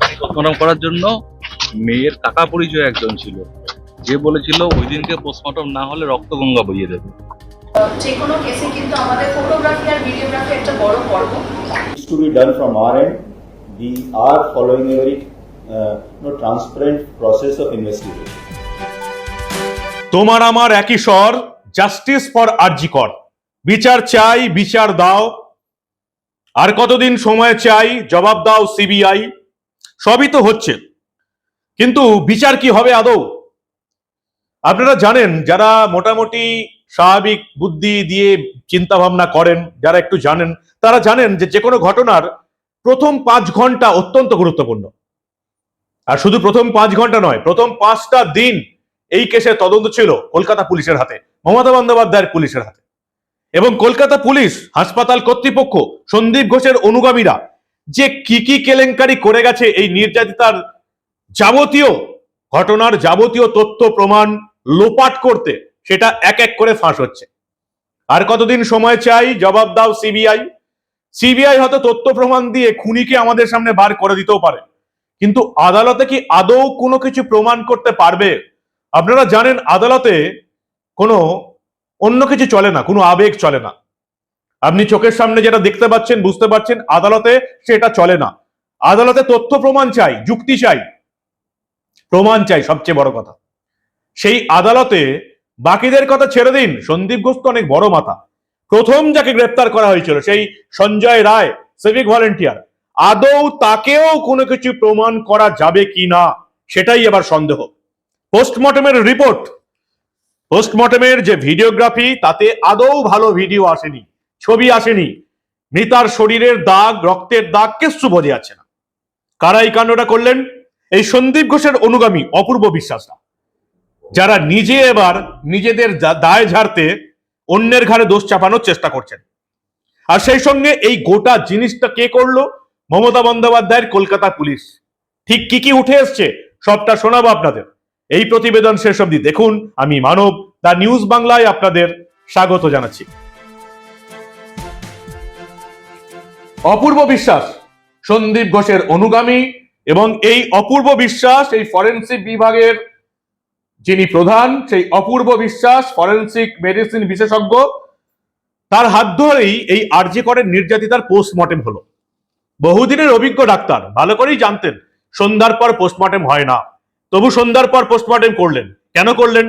Post-mortem করার জন্য মেয়ের কাকা পরিচয় একজন ছিল। যে বলেছিল ওই দিনকে পোস্টমর্টম না হলে রক্তগঙ্গা বইয়ে দেবে। যে কোনো কেসে কিন্তু আমাদের ফটোগ্রাফি আর ভিডিওগ্রাফি একটা বড় পর্ব। It's to be done from our. We are following a very uh, you know, transparent process of investigation. তোমার আমার একই স্বর জাস্টিস ফর আরজিকর বিচার চাই বিচার দাও। আর কতদিন সময় চাই? জবাব দাও সিবিআই সবই তো হচ্ছে। কিন্তু বিচার কি হবে আদৌ? আপনারা জানেন, যারা মোটামুটি স্বাভাবিক বুদ্ধি দিয়ে চিন্তা ভাবনা করেন, যারা একটু জানেন, তারা জানেন যে যে কোনো ঘটনার প্রথম পাঁচ ঘণ্টা অত্যন্ত গুরুত্বপূর্ণ। আর শুধু প্রথম পাঁচ ঘণ্টা নয়, প্রথম পাঁচটা দিন এই কেসের তদন্ত ছিল কলকাতা পুলিশের হাতে, মমতা বন্দ্যোপাধ্যায়ের পুলিশের হাতে। এবং কলকাতা পুলিশ, হাসপাতাল কর্তৃপক্ষ, সন্দীপ ঘোষের অনুগামীরা যে কি কি কেলেঙ্কারি করে গেছে এই নির্যাতিতার যাবতীয় ঘটনার যাবতীয় তথ্য প্রমাণ লোপাট করতে সেটা এক এক করে ফাঁস হচ্ছে। আর কতদিন সময় চাই? জবাব দাও সিবিআই। সিবিআই হয়তো তথ্য প্রমাণ দিয়ে খুনিকে আমাদের সামনে বার করে দিতেও পারে। কিন্তু আদালতে কি আদৌ কোনো কিছু প্রমাণ করতে পারবে? আপনারা জানেন, আদালতে কোনো অন্য কিছু চলে না, কোনো আবেগ চলে না। আপনি চোখের সামনে যেটা দেখতে পাচ্ছেন, বুঝতে পারছেন, আদালতে সেটা চলে না। আদালতে তথ্য প্রমাণ চাই, যুক্তি চাই। প্রমাণ চাই, সবচেয়ে বড় কথা। সেই আদালতে বাকিদের কথা ছেড়ে দিন, সন্দীপ ঘোষ তো অনেক বড় মাথা। প্রথম যাকে গ্রেপ্তার করা হয়েছিল, সেই সঞ্জয় রায় সিভিক ভলেন্টিয়ার আদৌ তাকেও কোনো কিছু প্রমাণ করা যাবে কি না, সেটাই এবার সন্দেহ। পোস্টমর্টমের রিপোর্ট। পোস্টমর্টমের যে ভিডিওগ্রাফি, তাতে আদৌ ভালো ভিডিও আসেনি। ছবি আসেনি। মৃতার শরীরের দাগ, রক্তের দাগ কিচ্ছু বোঝা যাচ্ছে না। কারা এই কাণ্ডটা করলেন? এই সন্দীপ ঘোষের অনুগামী, অপূর্ব বিশ্বাসরা। যারা নিজে এবার নিজেদের দায় ঝাড়তে অন্যের ঘাড়ে দোষ চাপানোর চেষ্টা করছেন। আর সেই সঙ্গে এই গোটা জিনিসটা কে করল? মমতা বন্দ্যোপাধ্যায়ের কলকাতা পুলিশ। ঠিক কি কি উঠে এসছে, সবটা শোনাবো আপনাদের। এই প্রতিবেদন শেষ অবধি দেখুন। আমি মানব দা নিউজ বাংলায় আপনাদের স্বাগত জানাচ্ছি। অপূর্ব বিশ্বাস, সন্দীপ ঘোষের অনুগামী এবং এই অপূর্ব বিশ্বাস, এই ফরেন্সিক বিভাগের যিনি প্রধান, সেই অপূর্ব বিশ্বাস ফরেন্সিক মেডিসিন বিশেষজ্ঞ, তার হাত ধরেই এই আরজে করের নির্যাতিতার পোস্টমর্টেম হলো। বহুদিনের অভিজ্ঞ ডাক্তার, ভালো করেই জানতেন, সন্ধ্যার পর পোস্টমর্টেম হয় না। তবু সন্ধ্যার পর পোস্টমর্টেম করলেন। কেন করলেন?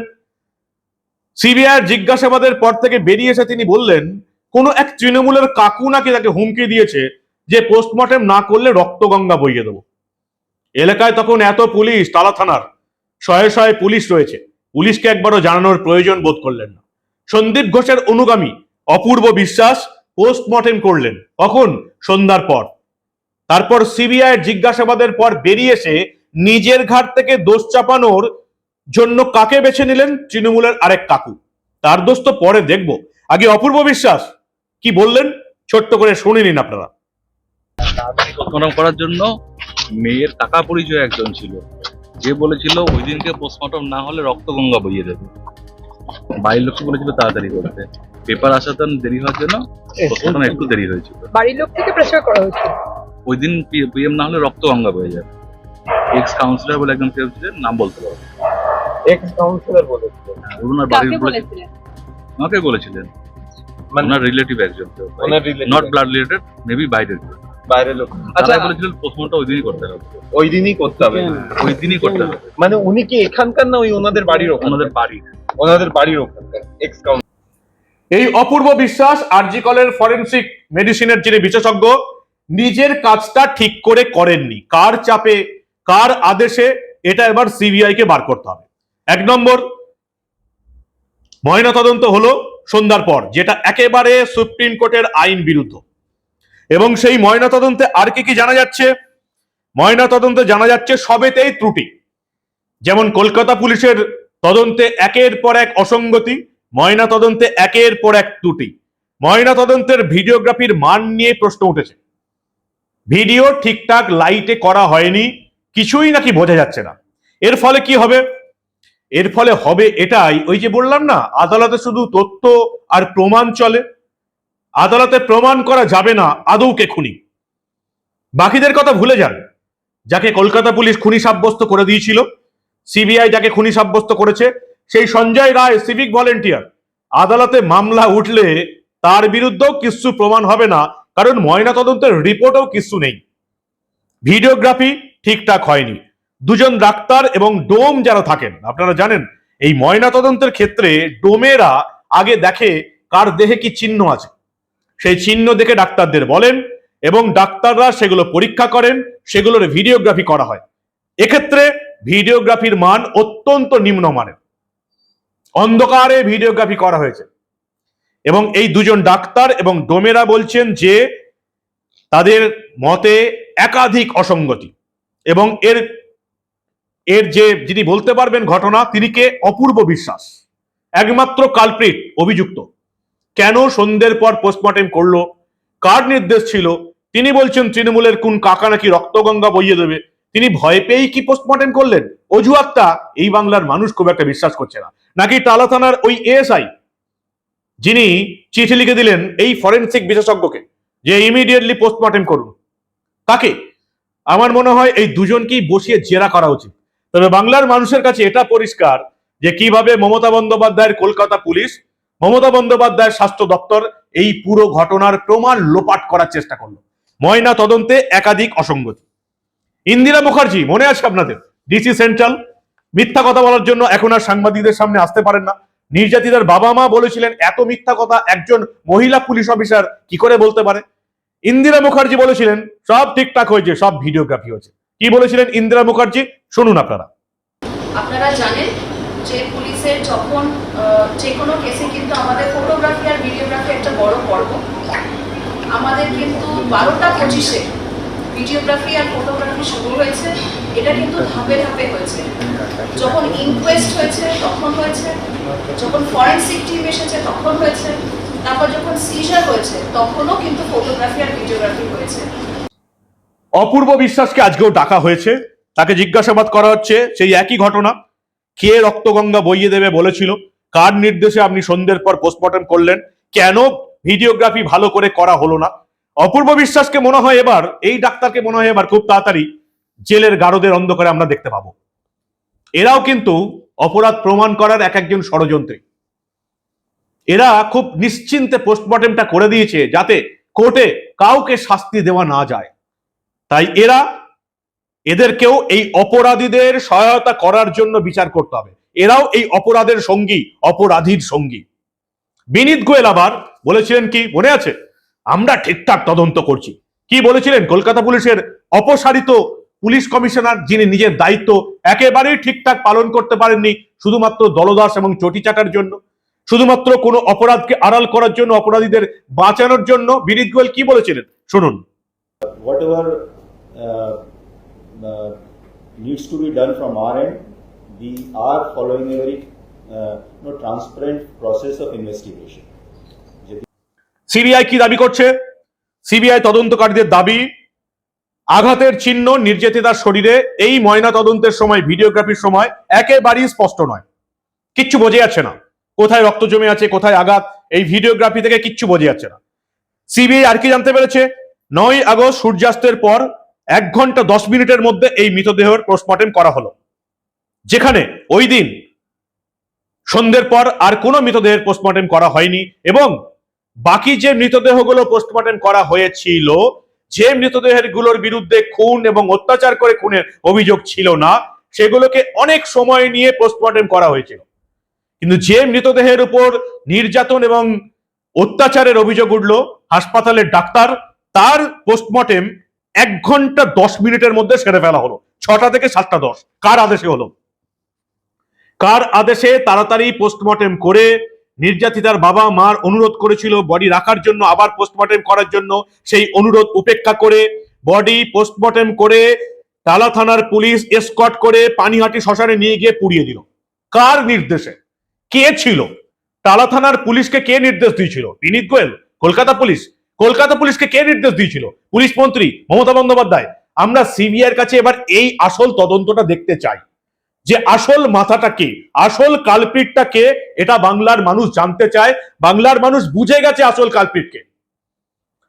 সিবিআই জিজ্ঞাসাবাদের পর থেকে বেরিয়ে এসে তিনি বললেন কোন এক তৃণমূলের কাকু নাকি তাকে হুমকি দিয়েছে যে পোস্টমর্টেম না করলে রক্তগঙ্গা বইয়ে দেবো। এলাকায় তখন এত পুলিশ, তালা থানার, শয়ে শয়ে পুলিশ রয়েছে। পুলিশকে একবারও জানানোর প্রয়োজন বোধ করলেন না। সন্দীপ ঘোষের অনুগামী, অপূর্ব বিশ্বাস পোস্টমর্টেম করলেন, কখন? সন্ধ্যার পর। তারপর সিবিআই জিজ্ঞাসাবাদের পর বেরিয়ে এসে নিজের ঘাট থেকে দোষ চাপানোর জন্য কাকে বেছে নিলেন তৃণমূলের আরেক কাকু? তার দোষ তো পরে দেখব। আগে অপূর্ব বিশ্বাস কি বললেন? ছোট্ট করে শুনে নিন আপনারা। পোস্টমর্টম করার জন্য মেয়ের কাকা পরিচয় একজন ছিল। যে বলেছিল ওই দিনকে পোস্টমর্টম না হলে রক্তগঙ্গা বইয়ে দেবে। বাড়ির লোককে বলেছিল তাড়াতাড়ি করতে। পেপার আসাতে দেরি হওয়ার জন্য পোস্টমর্টম একটু দেরি হয়েছিল। বাড়ির লোক থেকে প্রেসার করা হচ্ছে ওই দিন পিএম না হলে রক্ত গঙ্গা বয়ে যাবে। এক্স কাউন্সিলর বলে একজন কেউ ছিলেন নাম বলতে পারব এক্স কাউন্সিলর বলেছিলেন। ওনার বাড়ির আমাকে বলেছিলেন? ওনার রিলেটিভ একজন নট ব্লাড রিলেটেড মেবি বাইরের। বাইরের লোক। আচ্ছা। বলেছিলেন পোস্টমর্টম ওই দিনই করতে হবে। ওই দিনই করতে হবে। ওই দিনই করতে হবে। মানে উনি কি এখানকার না ওই ওনাদের বাড়ির ওখানে ওনাদের বাড়ির ওনাদের বাড়ির ওখানকার এক্স কাউন্সিলর এই অপূর্ব বিশ্বাস আরজিকলের ফরেন্সিক মেডিসিনের যিনি বিশেষজ্ঞ নিজের কাজটা ঠিক করে করেননি। কার চাপে কার আদেশে এটা এবার সিবিআই কে বার করতে হবে। এক নম্বর ময়নাতদন্ত হলো। সন্ধ্যার পর, যেটা একেবারে সুপ্রিম কোর্টের আইন বিরুদ্ধ। এবং সেই ময়নাতদন্তে আর কি কি জানা যাচ্ছে? ময়নাতদন্তে জানা যাচ্ছে সবেতেই ত্রুটি। যেমন কলকাতা পুলিশের তদন্তে একের পর এক অসঙ্গতি ময়না তদন্তে একের পর এক ত্রুটি। ময়না তদন্তের ভিডিওগ্রাফির মান নিয়ে প্রশ্ন উঠেছে। ভিডিও ঠিকঠাক লাইটে করা হয়নি, কিছুই নাকি বোঝা যাচ্ছে না। এর ফলে কি হবে? এর ফলে হবে এটাই। ওই যে বললাম না, আদালতে শুধু তথ্য আর প্রমাণ চলে। আদালতে প্রমাণ করা যাবে না, আদৌ কে খুনি। বাকিদের কথা ভুলে যান। যাকে কলকাতা পুলিশ খুনি সাব্যস্ত করে দিয়েছিল, সিবিআই যাকে খুনি সাব্যস্ত করেছে, সেই সঞ্জয় রায়, সিভিক ভলেন্টিয়ার। আদালতে মামলা উঠলে তার বিরুদ্ধেও কিছু প্রমাণ হবে না, কারণ ময়না তদন্তের রিপোর্টও কিছু নেই। ভিডিওগ্রাফি ঠিকঠাক হয়নি। দুজন ডাক্তার এবং ডোম যারা থাকেন, আপনারা জানেন, এই ময়না তদন্তের ক্ষেত্রে ডোমেরা আগে দেখে কার দেহে কি চিহ্ন আছে। সেই চিহ্ন দেখে ডাক্তারদের বলেন এবং ডাক্তাররা সেগুলো পরীক্ষা করেন, সেগুলোর ভিডিওগ্রাফি করা হয়। এক্ষেত্রে ভিডিওগ্রাফির মান অত্যন্ত নিম্নমানের। অন্ধকারে ভিডিওগ্রাফি করা হয়েছে। এবং এই দুজন ডাক্তার এবং ডোমেরা বলছেন যে তাদের মতে একাধিক অসঙ্গতি এবং এর এর যে যিনি বলতে পারবেন ঘটনা, তিনি কে? অপূর্ব বিশ্বাস। একমাত্র কালপ্রিট অভিযুক্ত। কেন সন্ধ্যের পর পোস্টমর্টেম করল? কার নির্দেশ ছিল? তিনি বলছেন, তৃণমূলের কোন কাকা নাকি রক্তগঙ্গা বইয়ে দেবে। তিনি ভয় পেয়েই কি পোস্টমর্টেম করলেন? অজুহাতটা এই বাংলার মানুষ খুব একটা বিশ্বাস করছে না। নাকি টালা থানার ওই এএসআই যিনি চিঠি লিখে দিলেন এই ফরেনসিক বিশেষজ্ঞকে, যে ইমিডিয়েটলি পোস্টমর্টেম করুন? তাকে আমার মনে হয় এই দুজনকেই বসিয়ে জেরা করা উচিত। তবে বাংলার মানুষের কাছে এটা পরিষ্কার যে কীভাবে মমতা বন্দ্যোপাধ্যায়ের কলকাতা পুলিশ, মমতা বন্দ্যোপাধ্যায়ের স্বাস্থ্য দপ্তর এই পুরো ঘটনার প্রমাণ লোপাট করার চেষ্টা করল। ময়না তদন্তে একাধিক অসঙ্গতি। ইন্দিরা মুখার্জি, মনে আছে আপনাদের? DC central. মিথ্যা কথা বলার জন্য এখন আর সাংবাদিকদের সামনে আসতে পারেন না। নির্যাতিতার বাবা মা বলেছিলেন, এত মিথ্যা কথা একজন মহিলা পুলিশ অফিসার কি করে বলতে পারে? ইন্দিরা মুখার্জি বলেছিলেন, সব ঠিকঠাক হয়েছে, সব ভিডিওগ্রাফি হয়েছে। কি বলেছিলেন ইন্দিরা মুখার্জি? শুনুন আপনারা। আপনারা জানেন যে পুলিশের যখন যে কোনো কেসে কিন্তু আমাদের ফটোগ্রাফি আর ভিডিওগ্রাফি একটা বড় পর্ব। আমাদের কিন্তু বারোটা পঁচিশে ভিডিওগ্রাফি আর ফটোগ্রাফি শুরু হয়েছে। এটা কিন্তু ধাপে ধাপে হয়েছে। যখন ইনকোয়েস্ট হয়েছে, তখন হয়েছে। যখন ফরেন্সিক টিম এসেছে, তখন হয়েছে। তারপর যখন সিজার হয়েছে, তখনও কিন্তু ফটোগ্রাফি আর ভিডিওগ্রাফি হয়েছে। অপূর্ব বিশ্বাসকে আজকেও ডাকা হয়েছে। তাকে জিজ্ঞাসাবাদ করা হচ্ছে, সেই একই ঘটনা। কে রক্তগঙ্গা বইয়ে দেবে বলেছিল। কার নির্দেশে আপনি সন্ধ্যের পর পোস্টমর্টম করলেন? কেন ভিডিওগ্রাফি ভালো করে করা হলো না? অপূর্ব বিশ্বাসকে মনে হয় এবার, এই ডাক্তারকে মনে হয় এবার খুব তাড়াতাড়ি জেলের গারদের অন্ধকারে আমরা দেখতে পাবো। এরাও কিন্তু অপরাধ প্রমাণ করার এক একজন ষড়যন্ত্রী। এরা খুব নিশ্চিন্তে পোস্টমর্টেমটা করে দিয়েছে যাতে কোর্টে কাউকে শাস্তি দেওয়া না যায়। তাই এরা এদেরকেও এই অপরাধীদের সহায়তা করার জন্য বিচার করতে হবে। এরাও এই অপরাধের সঙ্গী, অপরাধীর সঙ্গী। বিনীত গোয়েল আবার বলেছিলেন কি, মনে আছে? আমরা ঠিকঠাক তদন্ত করছি। কি বলেছিলেন? কলকাতা পুলিশের অপসারিত পুলিশ কমিশনার যিনি নিজের দায়িত্ব একেবারেই ঠিকঠাক পালন করতে পারেননি, শুধুমাত্র দলদাস এবং চটি চাটার জন্য, শুধুমাত্র কোনো অপরাধকে আড়াল করার জন্য, অপরাধীদের বাঁচানোর জন্য, বিনীত গোয়েল কি বলেছিলেন? শুনুন। Needs to be done from our end, we are following a very uh, you know, transparent process of investigation. CBI কি দাবি করছে? সিবিআই তদন্তকারীদের দাবি আঘাতের চিহ্ন নির্যাতিতার শরীরে এই ময়না তদন্তের সময় ভিডিওগ্রাফির সময় একেবারেই স্পষ্ট নয়। কিচ্ছু বোঝা যাচ্ছে না। কোথায় রক্ত জমে আছে কোথায় আঘাত এই ভিডিওগ্রাফি থেকে কিচ্ছু বোঝা যাচ্ছে না। সিবিআই আর কি জানতে পেরেছে? নয় আগস্ট সূর্যাস্তের পর এক ঘণ্টা দশ মিনিটের মধ্যে এই মৃতদেহের পোস্টমর্টেম করা হলো। যেখানে ওই দিন সন্ধ্যের পর আর কোনো মৃতদেহের পোস্টমর্টেম করা হয়নি এবং বাকি যে মৃতদেহগুলো পোস্টমর্টেম করা হয়েছিল, যে মৃতদেহেরগুলোর বিরুদ্ধে খুন এবং অত্যাচার করে খুনের অভিযোগ ছিল না, সেগুলোকে অনেক সময় নিয়ে পোস্টমর্টেম করা হয়েছিল। কিন্তু যে মৃতদেহের উপর নির্যাতন এবং অত্যাচারের অভিযোগ উঠল, হাসপাতালের ডাক্তার, তার পোস্টমর্টেম এক ঘণ্টা দশ মিনিটের মধ্যে সেরে ফেলা হলো। ছটা থেকে সাতটা দশ। কার আদেশে হলো? কার আদেশে তাড়াতাড়ি পোস্টমর্টেম করে নির্যাতিতার বাবা মার অনুরোধ করেছিল বডি রাখার জন্য, আবার পোস্টমর্টেম করার জন্য, সেই অনুরোধ উপেক্ষা করে বডি পোস্টমর্টেম করে টালা থানার পুলিশ এসকট করে পানিহাটি শ্মশানে নিয়ে গিয়ে পুড়িয়ে দিল। কার নির্দেশে? কে ছিল? টালা থানার পুলিশকে কে নির্দেশ দিয়েছিল? বিনীত গোয়েল, কলকাতা পুলিশ। কলকাতা পুলিশকে কে নির্দেশ দিয়েছিল? পুলিশ মন্ত্রী মমতা বন্দ্যোপাধ্যায়। আমরা সিবিআইয়ের কাছে এবার এই আসল তদন্তটা দেখতে চাই। যে আসল মাথাটা কে? আসল কালপিটটা কে? এটা বাংলার মানুষ জানতে চায়। বাংলার মানুষ বুঝে গেছে আসল কালপিটকে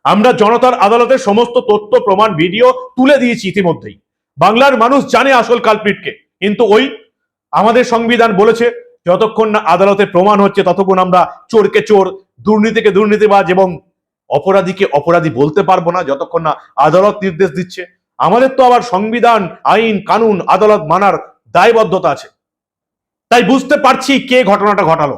আমরা জনতার আদালতে সমস্ত তথ্য, প্রমাণ, ভিডিও তুলে দিয়েছি ইতিমধ্যেই। বাংলার মানুষ জানে আসল কালপিটকে কিন্তু ওই আমাদের সংবিধান বলেছে, যতক্ষণ না আদালতে প্রমাণ হচ্ছে, ততক্ষণ আমরা চোরকে চোর, দুর্নীতিকে দুর্নীতিবাজ এবং অপরাধীকে অপরাধী বলতে পারব না, যতক্ষণ না আদালত নির্দেশ দিচ্ছে। আমাদের তো আবার সংবিধান, আইন, কানুন, আদালত মানার দায়বদ্ধতা আছে। তাই বুঝতে পারছি কে ঘটনাটা ঘটালো।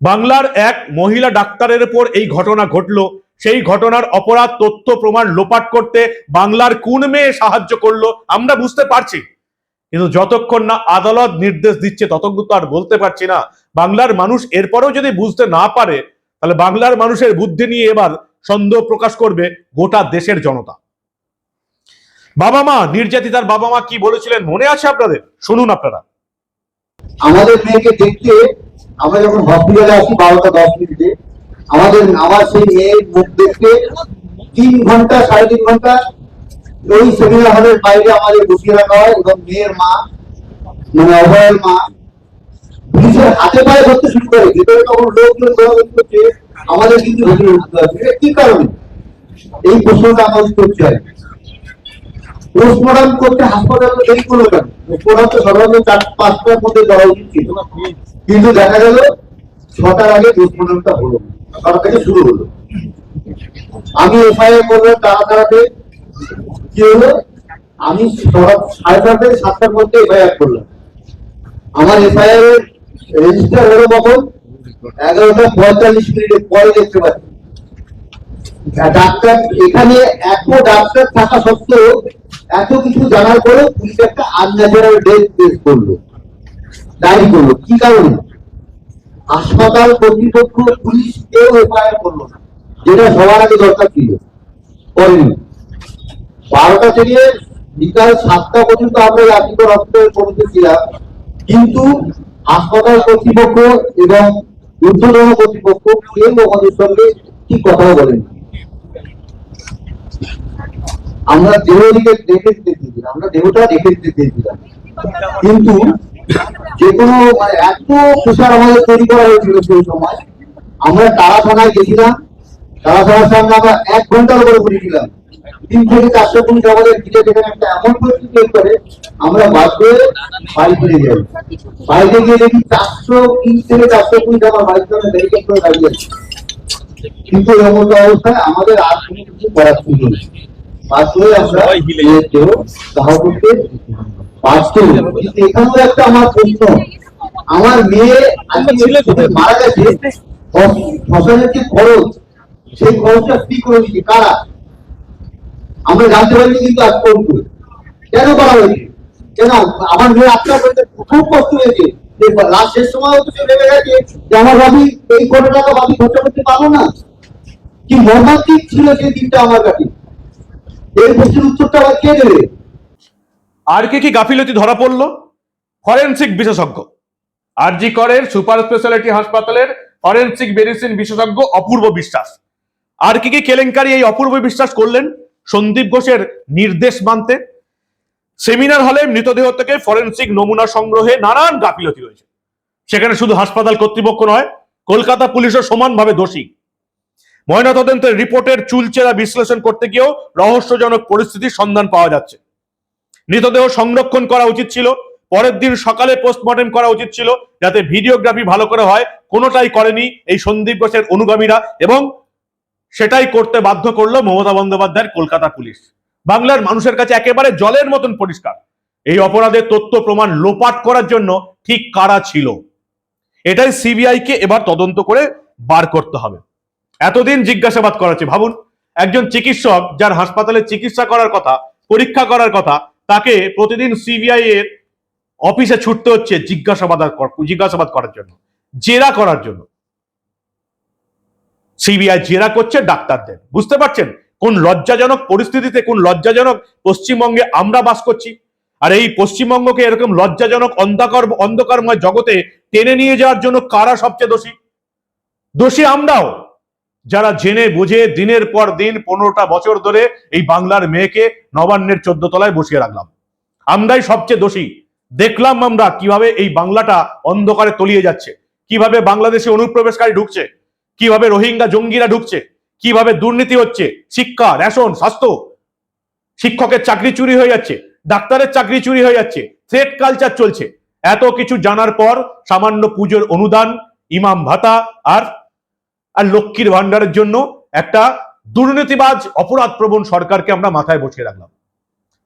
বাংলার এক মহিলা ডাক্তারের উপর এই ঘটনা ঘটলো। সেই ঘটনার অপরাধ, তথ্য, প্রমাণ লোপাট করতে বাংলার কোন মেয়ে সাহায্য করল, আমরা বুঝতে পারছি। কিন্তু যতক্ষণ না আদালত নির্দেশ দিচ্ছে, ততক্ষণ তো আর বলতে পারছি না। বাংলার মানুষ এরপরেও যদি বুঝতে না পারে তাহলে বাংলার মানুষের বুদ্ধি নিয়ে এবার সন্দেহ প্রকাশ করবে গোটা দেশের জনতা। বাবা মা, নির্যাতিতার বাবা মা কি বলেছিলেন মনে আছে আপনাদের? শুনুন আপনারা। আমাদের মেয়েকে দেখতে আমরা যখন হসপিটালে আসি বারোটা দশ মিনিটে, আমাদের আমার সেই মেয়ের মুখ দেখতে তিন ঘণ্টা, সাড়ে তিন ঘণ্টা ওই সেমিনার হলের বাইরে আমাদের বসিয়ে রাখা হয় এবং মেয়ের মা মানে অভয়ের মা পুলিশের হাতে পায়ে ধরতে শুরু করে। তখন লোকজন আমাদের কিন্তু হবে। কি কারণে? এই প্রশ্নটা আমাদের করতে হয় পোস্টমর্টম করতে হাসপাতালে দেরি করল কেন? পোস্টমর্টম তো সাধারণত চার, পাঁচটার মধ্যে করা উচিত। ছিল কিন্তু দেখা গেল, ছটার আগে পোস্টমর্টমটা হলো ছটা থেকে শুরু হলো। আমি এফআইআর করলাম তারা তারাতে কি হলো? আমি সাড়ে থেকে সাতটার মধ্যে এফআইআর করলাম। আমার এফআইআর এর রেজিস্টার হলো কখন এগারোটা পঁয়তাল্লিশ মিনিটের পরে দেখতে পাচ্ছি। ডাক্তার এখানে এত ডাক্তার থাকা সত্ত্বেও এত কিছু জানার পুলিশ একটা আনন্যাচারাল ডেথ করল। ডায়েরি করল। কি কারণে? হাসপাতাল কর্তৃপক্ষ পুলিশ কেউ এফআইআর করল না। যেটা সবার আগে দরকার ছিল। করেনি। বারোটা থেকে বিকাল সাতটা পর্যন্ত আমরা রাত্রিকর হসপিটালে পৌঁছেছিলাম। কিন্তু হাসপাতাল কর্তৃপক্ষ এবং ঊর্ধ্বতন কর্তৃপক্ষ কেউ আমাদের সঙ্গে ঠিক কথাও বলেনি। আমরা দেহ দিকে দিতে আমরা দেহটা দেখে দিতে চেয়েছিলাম কিন্তু যে কোনো মানে এত প্রেশার আমাদের তৈরি করা হয়েছিল সেই সময়, আমরা তারা থানায় গেছিলাম তারা থানার সামনে আমরা এক ঘণ্টার উপরে বসেছিলাম তিন থেকে চারশো পুলিশ আমাদের ঘিরে যেখানে একটা এমন পরিস্থিতি তৈরি করে আমরা বাস করে বাড়ি যাই। বাড়িতে গিয়ে দেখি চারশো তিন থেকে চারশো পুলিশ আমার বাড়ির সামনে ব্যারিকেড করে দাঁড়িয়ে আছে। কিন্তু এমন অবস্থায় আমাদের আর কোনো কিছু করার না বাধ্য হয়ে আমরা দেহ করতে কিন্তু এখানেও একটা আমার প্রশ্ন আমার মেয়ে আজকে যে মারা গেছে ফসলের যে খরচ সেই খরচটা ফ্রি করে দিচ্ছে কারা? আমরা জানতে পারিনি কিন্তু আজ পর্যন্ত। কেন করা হয়েছে? কেন? আমার মেয়ে আপনার খুব কষ্ট হয়েছে। লাস্ট শেষ সময় তো ভেবে গেছে যে আমার ভাবি এই কোটি টাকা ভাবি খরচা করতে পারব না। কি মর্মান্তিক ছিল সেই দিনটা আমার কাছে? এই প্রশ্নের উত্তরটা আবার কে দেবে? আর কে কি গাফিলতি ধরা পড়ল? ফরেনসিক বিশেষজ্ঞ। আরজি করের সুপার স্পেশালিটি হাসপাতালের ফরেনসিক মেডিসিন বিশেষজ্ঞ অপূর্ব বিশ্বাস। আর কি কি কেলেঙ্কারি এই অপূর্ব বিশ্বাস করলেন? সন্দীপ ঘোষের নির্দেশ মানতে, সেমিনার হলে মৃতদেহ থেকে ফরেনসিক নমুনা সংগ্রহে নানান গাফিলতি রয়েছে। সেখানে শুধু হাসপাতাল কর্তৃপক্ষ নয়, কলকাতা পুলিশও সমানভাবে দোষী। ময়নাতদন্তের রিপোর্টের চুলচেরা বিশ্লেষণ করতে গিয়েও রহস্যজনক পরিস্থিতির সন্ধান পাওয়া যাচ্ছে। মৃতদেহ সংরক্ষণ করা উচিত ছিল, পরের দিন সকালে পোস্টমর্টেম করা উচিত ছিল, যাতে ভিডিওগ্রাফি ভালো করে হয়, কোনোটাই করেনি এই সন্দীপ ঘোষের অনুগামীরা এবং সেটাই করতে বাধ্য করল মমতা বন্দ্যোপাধ্যায়ের কলকাতা পুলিশ। বাংলার মানুষের কাছে একেবারে জলের মতন পরিষ্কার। এই অপরাধের তথ্য প্রমাণ লোপাট করার জন্য ঠিক কারা ছিল? এটাই সিবিআই কে এবার তদন্ত করে বার করতে হবে। এতদিন জিজ্ঞাসাবাদ করা হচ্ছে ভাবুন, একজন চিকিৎসক যার হাসপাতালে চিকিৎসা করার কথা, পরীক্ষা করার কথা, তাকে প্রতিদিন সিবিআই এর অফিসে ছুটতে হচ্ছে জিজ্ঞাসাবাদ জিজ্ঞাসাবাদ করার জন্য, জেরা করার জন্য। সিবিআই জেরা করছে ডাক্তারদের। বুঝতে পারছেন? কোন লজ্জাজনক পরিস্থিতিতে, কোন লজ্জাজনক পশ্চিমবঙ্গে আমরা বাস করছি? আর এই পশ্চিমবঙ্গকে এরকম লজ্জাজনক অন্ধকার, অন্ধকারময় জগতে টেনে নিয়ে যাওয়ার জন্য কারা সবচেয়ে দোষী? দোষী আমরাও। যারা জেনে বুঝে দিনের পর দিন পনেরোটা বছর ধরে এই বাংলার মেয়েকে নবান্নের চোদ্দ তলায় বসিয়ে রাখলাম। আমরাই সবচেয়ে দোষী। দেখলাম আমরা কীভাবে এই বাংলাটা অন্ধকারে তলিয়ে যাচ্ছে। কীভাবে বাংলাদেশে অনুপ্রবেশকারী ঢুকছে। কীভাবে রোহিঙ্গা জঙ্গিরা ঢুকছে? কীভাবে দুর্নীতি হচ্ছে? শিক্ষা, রেশন, স্বাস্থ্য। শিক্ষকের চাকরি চুরি হয়ে যাচ্ছে, ডাক্তারের চাকরি চুরি হয়ে যাচ্ছে থ্রেড কালচার চলছে। এত কিছু জানার পর সামান্য পুজোর অনুদান, ইমাম ভাতা আর আর লক্ষ্মীর ভান্ডারের জন্য একটা দুর্নীতিবাজ অপরাধ প্রবণ সরকারকে আমরা মাথায় বসিয়ে রাখলাম।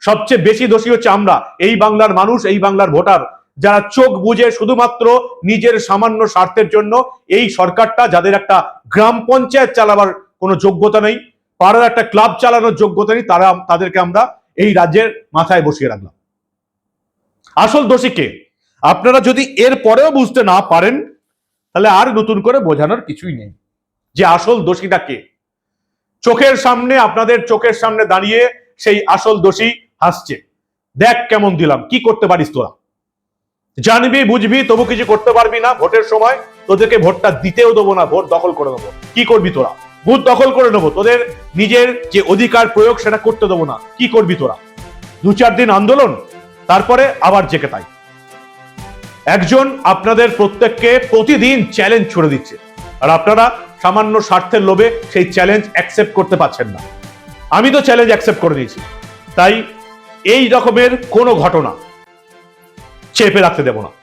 সবচেয়ে বেশি দোষী হচ্ছে আমরা, এই বাংলার মানুষ, এই বাংলার ভোটার। যারা চোখ বুঝে শুধুমাত্র নিজের সামান্য স্বার্থের জন্য এই সরকারটা, যাদের একটা গ্রাম পঞ্চায়েত চালাবার কোনো যোগ্যতা নেই, পাড়ার একটা ক্লাব চালানোর যোগ্যতা নেই, তারা তাদেরকে আমরা এই রাজ্যের মাথায় বসিয়ে রাখলাম। আসল দোষী কে? আপনারা যদি এর পরেও বুঝতে না পারেন, তাহলে আর নতুন করে বোঝানোর কিছুই নেই। যে আসল দোষীটা কে? চোখের সামনে, আপনাদের চোখের সামনে দাঁড়িয়ে সেই আসল দোষী হাসছে। দেখ কেমন দিলাম, কি করতে পারিস তোরা? জানবি, বুঝবি, তবু কিছু করতে পারবি না ভোটের সময়। তোদেরকে ভোটটা দিতেও দেবো না, ভোট দখল করে দেবো কি করবি তোরা? ভোট দখল করে নেব। তোদের নিজের যে অধিকার প্রয়োগ, সেটা করতে দেবো না। কি করবি তোরা? দু চার দিন আন্দোলন, তারপরে আবার জেকে তাই। একজন আপনাদের প্রত্যেককে প্রতিদিন চ্যালেঞ্জ ছুড়ে দিচ্ছে। আর আপনারা সামান্য স্বার্থের লোভে সেই চ্যালেঞ্জ অ্যাকসেপ্ট করতে পারছেন না। আমি তো চ্যালেঞ্জ অ্যাকসেপ্ট করে দিয়েছি। তাই এই রকমের কোনো ঘটনা চেপে রাখতে দেব না।